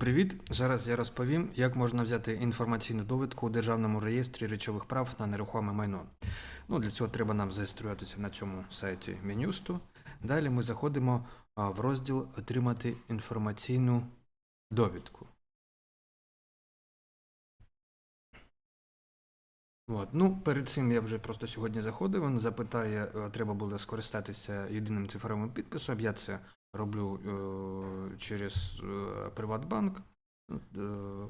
привіт! Зараз я розповім, як можна взяти інформаційну довідку у Державному реєстрі речових прав на нерухоме майно. Ну, для цього треба нам зареєструватися на цьому сайті Мінюсту. Далі ми заходимо в розділ Отримати інформаційну довідку. От. Ну, перед цим я вже просто сьогодні заходив, він запитає, е, треба було скористатися єдиним цифровим підписом. Я це роблю е, через е, Приватбанк. Е,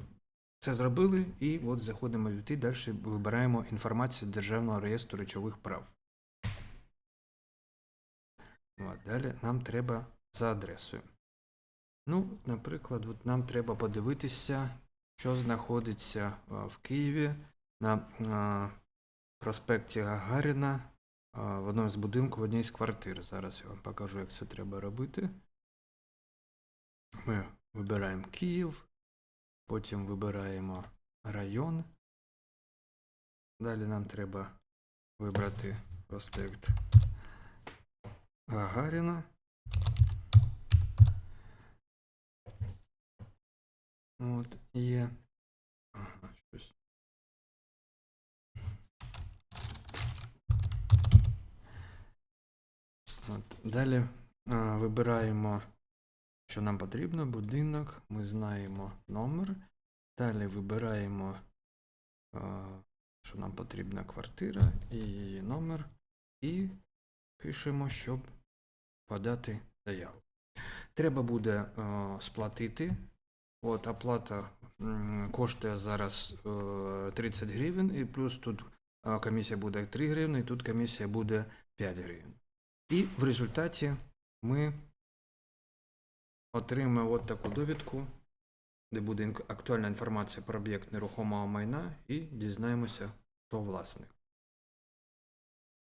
Це зробили, і от заходимо в ЮТИ, далі вибираємо інформацію з Державного реєстру речових прав. От, далі нам треба за адресою. Ну, наприклад, от нам треба подивитися, що знаходиться е, в Києві на е, проспекті Гагаріна в одному з будинків в одній з квартир. Зараз я вам покажу, як це треба робити. Ми вибираємо Київ, потім вибираємо район. Далі нам треба вибрати проспект Гагаріна. От є. Ага, щось. От. Далі а, вибираємо, що нам потрібно, будинок, ми знаємо номер. Далі вибираємо, що нам потрібна квартира і її номер. І пишемо, щоб подати заяву. Треба буде сплатити. От оплата коштує зараз е, 30 гривень, і плюс тут комісія буде 3 гривні, і тут комісія буде 5 гривень. І в результаті ми отримаємо от таку довідку, де буде актуальна інформація про об'єкт нерухомого майна, і дізнаємося, хто власник.